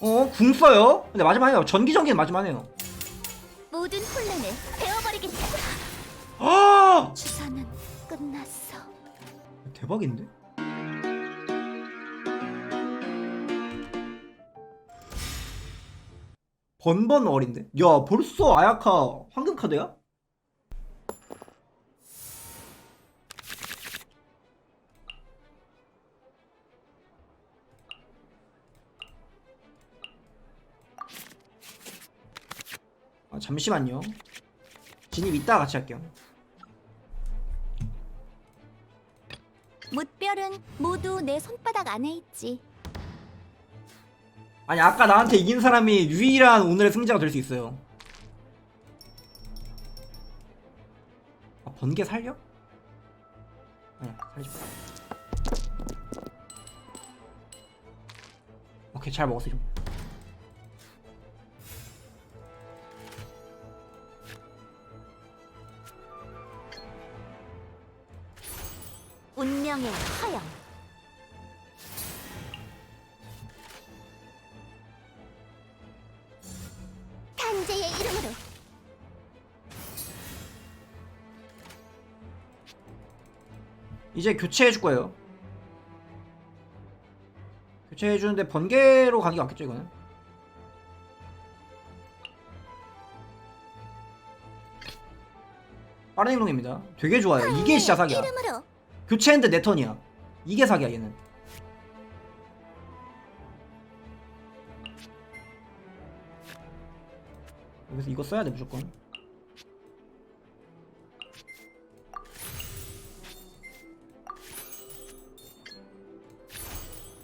어? 궁 써요? 근데 마지막 해요 전기전기는 마지막 해요 모든 혼란을 베어버리겠다. 아 주사는 끝났어. 대박인데? 번번 어린데? 야 벌써 아야카 황금 카드야? 아 잠시만요 진입 이따 같이 할게요 무별은 모두 내 손바닥 안에 있지. 아니 아까 나한테 이긴 사람이 유일한 오늘의 승자가 될 수 있어요. 아 번개 살려? 아니야 살리지 마. 오케이 잘 먹었어 좀. 운명의 허영. 탄재의 이름으로 이제 교체해 줄 거예요. 교체해 주는데 번개로 가는 게 맞겠죠 이거는? 빠른 행동입니다. 되게 좋아요. 이게 사기야. 이름으로 교체했는데 내 턴이야. 이게 사기야 얘는. 여기서 이거 써야 돼 무조건.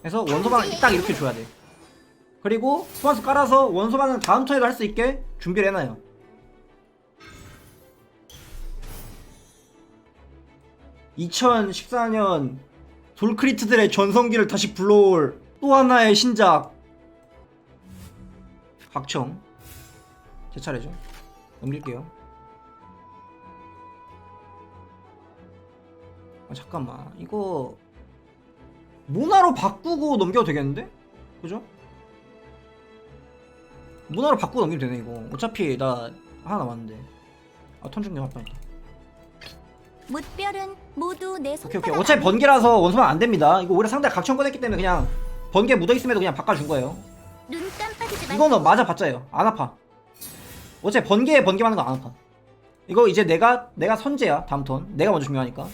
그래서 원소방 딱 이렇게 줘야 돼. 그리고 소환수 깔아서 원소방은 다음 턴에도 할 수 있게 준비를 해놔요. (2014년) 돌크리트들의 전성기를 다시 불러올 또 하나의 신작. 각청. 제 차례죠. 넘길게요. 아 잠깐만. 이거 모나로 바꾸고 넘겨도 되겠는데? 그죠? 모나로 바꾸고 넘기면 되네 이거. 어차피 나 하나 남았는데. 아 턴 중계 할뻔 했다 무별은 모두 내 오케이 손바닥 오케이 어차피 번개라서 원소만 안 됩니다. 이거 오히려 상대가 각청 꺼냈기 때문에 그냥 번개 묻어있음에도 그냥 바꿔준 거예요. 눈 깜빡이지 말고. 이거는 맞아 봤자요. 안 아파. 어차피 번개에 번개 맞는 거 안 아파. 이거 이제 내가 내가 선제야 다음 턴. 내가 먼저 중요하니까.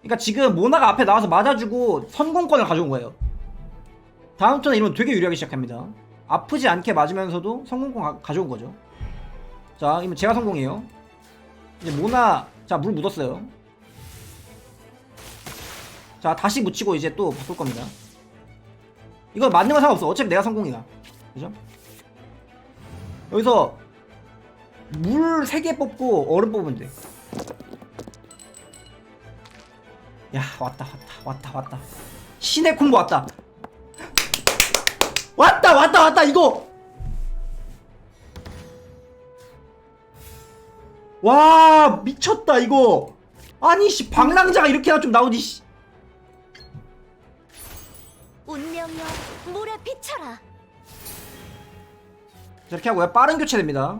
그러니까 지금 모나가 앞에 나와서 맞아주고 선공권을 가져온 거예요. 다음 턴에 이러면 되게 유리하게 시작합니다. 아프지 않게 맞으면서도 성공권 가, 가져온 거죠. 자 이러면 제가 성공이에요. 이제 모나 자 물 묻었어요 자 다시 묻히고 이제 또 바꿀 겁니다 이거 맞는 건 상관없어 어차피 내가 성공이야 그죠? 여기서 물 3개 뽑고 얼음 뽑으면 돼. 야, 왔다, 왔다, 왔다, 왔다. 신의 콤보 왔다. 왔다, 왔다, 왔다, 이거! 와, 미쳤다, 이거! 아니, 씨, 방랑자가 이렇게나 좀 나오지, 씨. 운명여 물에 비쳐라. 저렇게 하고요. 빠른 교체됩니다.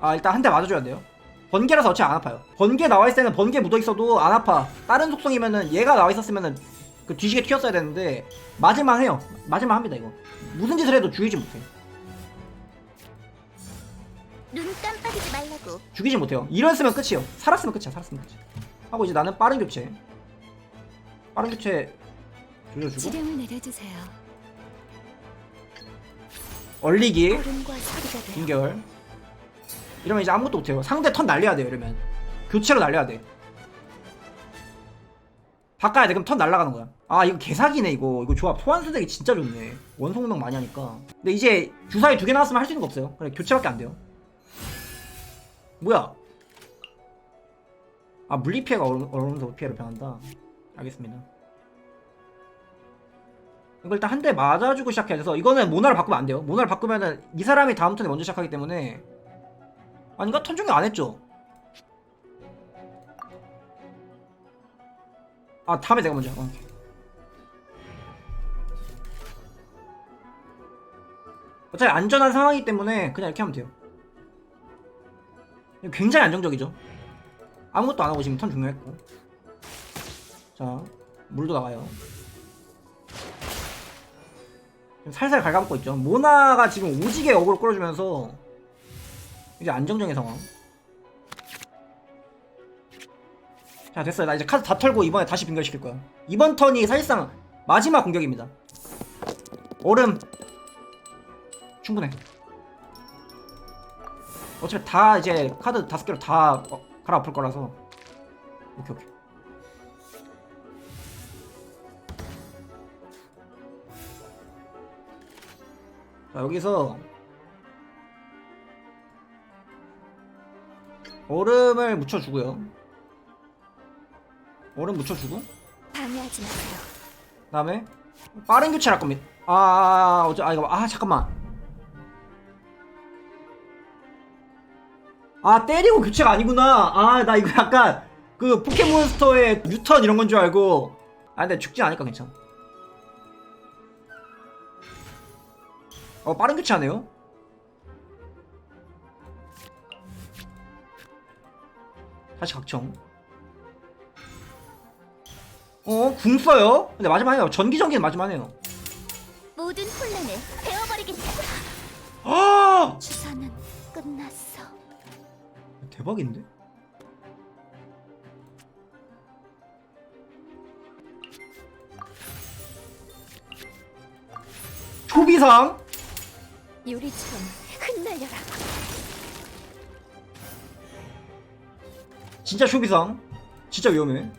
아 일단 한 대 맞아줘야 돼요. 번개라서 어차피 안 아파요. 번개 나와 있을 때는 번개 묻어 있어도 안 아파. 다른 속성이면은 얘가 나와 있었으면은 그 뒤지게 튀었어야 되는데 맞을만 해요. 맞을만 합니다 이거. 무슨 짓을 해도 죽이지 못해. 눈 깜빡이지 말라고. 죽이지 못해요. 이랬으면 끝이에요. 살았으면 끝이야. 살았으면 끝. 하고 이제 나는 빠른 교체. 빠른 교체 조져주고 지령을 내려주세요. 얼리기 얼음과 소리가 돼. 인결 이러면 이제 아무것도 못해요 상대 턴 날려야 돼요 이러면 교체로 날려야 돼 바꿔야 돼 그럼 턴 날라가는 거야 아 이거 개사기네 이거 이거 조합 소환수되기 진짜 좋네 원성능 많이 하니까 근데 이제 주사위 두 개 나왔으면 할 수 있는 거 없어요 그래 교체밖에 안 돼요 뭐야 아 물리피해가 얼음서 피해로 변한다 알겠습니다 이거 일단 한 대 맞아주고 시작해야 돼서 이거는 모나를 바꾸면 안 돼요 모나를 바꾸면은 이 사람이 다음 턴에 먼저 시작하기 때문에 아닌가? 턴 중에 안 했죠? 아 다음에 내가 먼저 어. 어차피 안전한 상황이기 때문에 그냥 이렇게 하면 돼요. 굉장히 안정적이죠. 아무것도 안 하고 지금 턴 종료했고. 자, 물도 나가요. 살살 갉아먹고 있죠. 모나가 지금 오지게 어그로 끌어주면서 이제 안정적인 상황. 자 됐어요. 나 이제 카드 다 털고 이번에 다시 빙결시킬 거야. 이번 턴이 사실상 마지막 공격입니다. 얼음 충분해. 어차피 다 이제 카드 다섯 개로 다 어, 갈아 엎을 거라서 오케이 오케이. 자 여기서 얼음을 묻혀주고요. 얼음 묻혀주고 방해하지 마세요. 그다음에 빠른 교체를 할 겁니다. 아, 아, 아, 어째, 아, 이거, 아, 잠깐만. 아, 때리고 교체가 아니구나. 아, 나 이거 약간 그 포켓몬스터의 뉴턴 이런 건 줄 알고. 아, 근데 죽지 않을까 괜찮아. 어, 빠른 교체하네요. 다시 각청. 어, 궁 써요? 근데 마지막에 전기 전기는 마지막에요. 모든 혼란을 베어버리겠다. 아! 주사는 끝났어. 대박인데? 초비상? 유리처럼 흩날려라. 진짜 초비상? 진짜 위험해.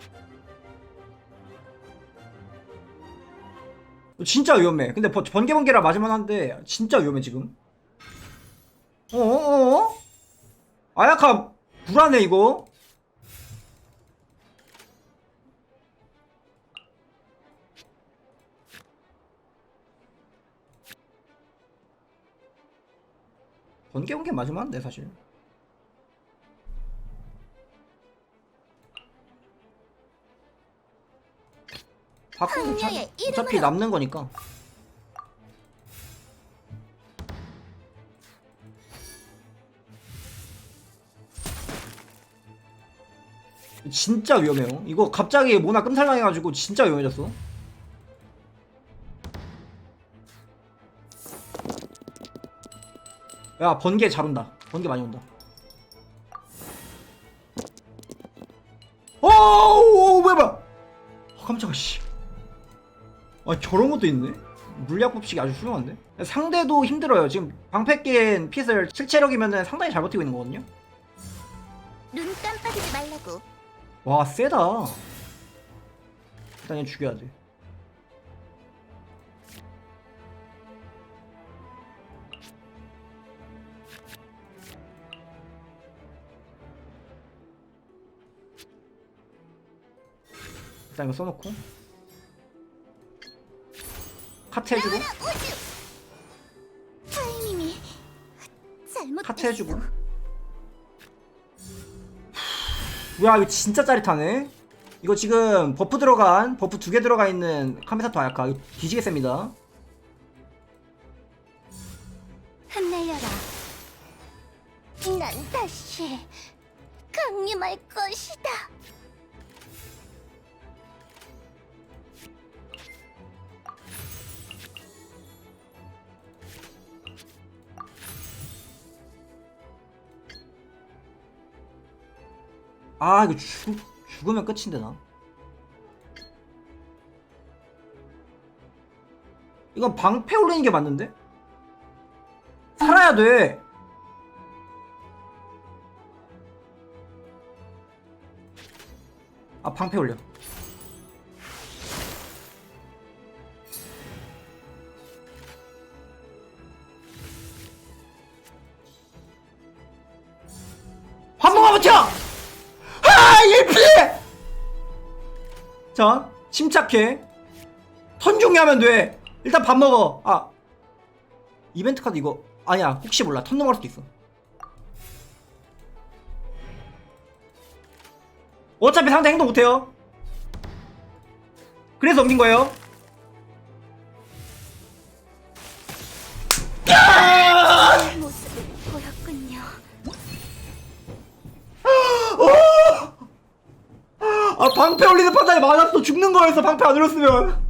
진짜 위험해. 근데 번- 번개 번개라 맞을만 한데 진짜 위험해 지금. 어어어? 아야카 불안해 이거. 번개 번개 맞으면 안돼 사실. 바꾸면 참- 흥녀의 어차피. 남는 거니까. 진짜 위험해요. 이거 갑자기 모나 끔살당해가지고 진짜 위험해졌어. 야 번개 잘 온다. 번개 많이 온다. 어우 뭐야 뭐야. 아, 깜짝아 씨. 아 저런 것도 있네. 물약 법칙이 아주 훌륭한데. 상대도 힘들어요. 지금 방패 낀 핏을 실체력이면 상당히 잘 버티고 있는 거거든요. 눈 깜빡이지 말라고. 와 세다. 일단 얘 죽여야 돼. 일단 이거 써놓고 카트 해주고. 카트 해주고 야 이거 진짜 짜릿하네 이거 지금 버프 들어간 버프 두 개 들어가 있는 카메사토 아야카 이거 뒤지게 셉니다 흩날려라. 난 다시 강림할 것이다. 아 이거 죽, 죽으면 끝인데 나 이건 방패 올리는 게 맞는데? 살아야 돼. 아 방패 올려 아, 1피! 자, 침착해. 턴 중요하면 돼. 일단 밥 먹어. 아. 이벤트 카드 이거. 아니야, 혹시 몰라. 턴 넘어갈 수도 있어. 어차피 상대 행동 못해요. 그래서 넘긴 거예요. 아 방패 올리는 판단이 맞았어 죽는 거였어 방패 안 올렸으면